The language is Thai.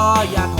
ก็อย่าท